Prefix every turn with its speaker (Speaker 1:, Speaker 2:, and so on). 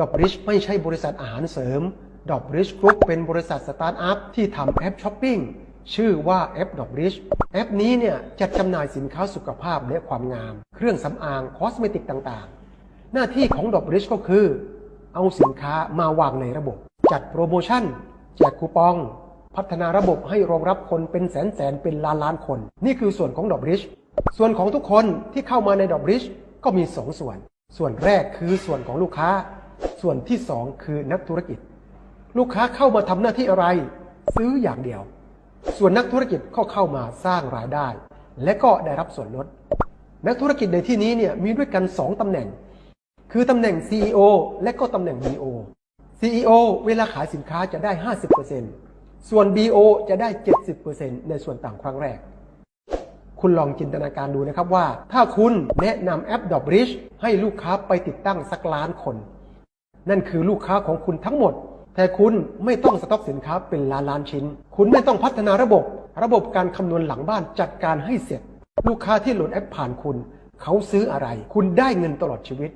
Speaker 1: ดอบริชไม่ใช่บริษัทอาหารเสริมดอบริชกรุ๊ปเป็นบริษัทสตาร์ทอัพที่ทำแอปช้อปปิ้งชื่อว่าแอปดอบริชแอปนี้เนี่ยจัดจำหน่ายสินค้าสุขภาพและความงาม เครื่องสำอางคอสเมติกต่างๆ หน้าที่ของดอบริชก็คือ เอาสินค้ามาวางในระบบ จัดโปรโมชั่นแจกคูปอง พัฒนาระบบให้รองรับคนเป็นแสนแสนเป็นล้านล้านคน นี่คือส่วนของดอบริชส่วนของทุกคนที่เข้ามาในดอบริชก็มี2ส่วน ส่วนแรกคือส่วนของลูกค้า ส่วนที่2คือนักธุรกิจ ลูกค้าเข้ามาทำหน้าที่อะไร ซื้ออย่างเดียว ส่วนนักธุรกิจก็เข้ามาสร้างรายได้ และก็ได้รับส่วนลด นักธุรกิจในที่นี้เนี่ยมีด้วยกัน2ตำแหน่ง คือตำแหน่ง CEO และก็ตำแหน่ง BO CEO เวลาขายสินค้าจะได้ 50%ส่วน BO จะได้ 70%ในส่วนต่างครั้งแรก คุณลองจินตนาการดูนะครับว่า ถ้าคุณแนะนำแอป d o b r i d g e ให้ลูกค้าไปติดตั้งสักล้านคน นั่นคือลูกค้าของคุณทั้งหมด แต่คุณไม่ต้องสต็อกสินค้าเป็นล้านล้านชิ้น คุณไม่ต้องพัฒนาระบบ ระบบการคำนวณหลังบ้านจัดการให้เสร็จ ลูกค้าที่โหลดแอปผ่านคุณ เขาซื้ออะไร คุณได้เงินตลอดชีวิต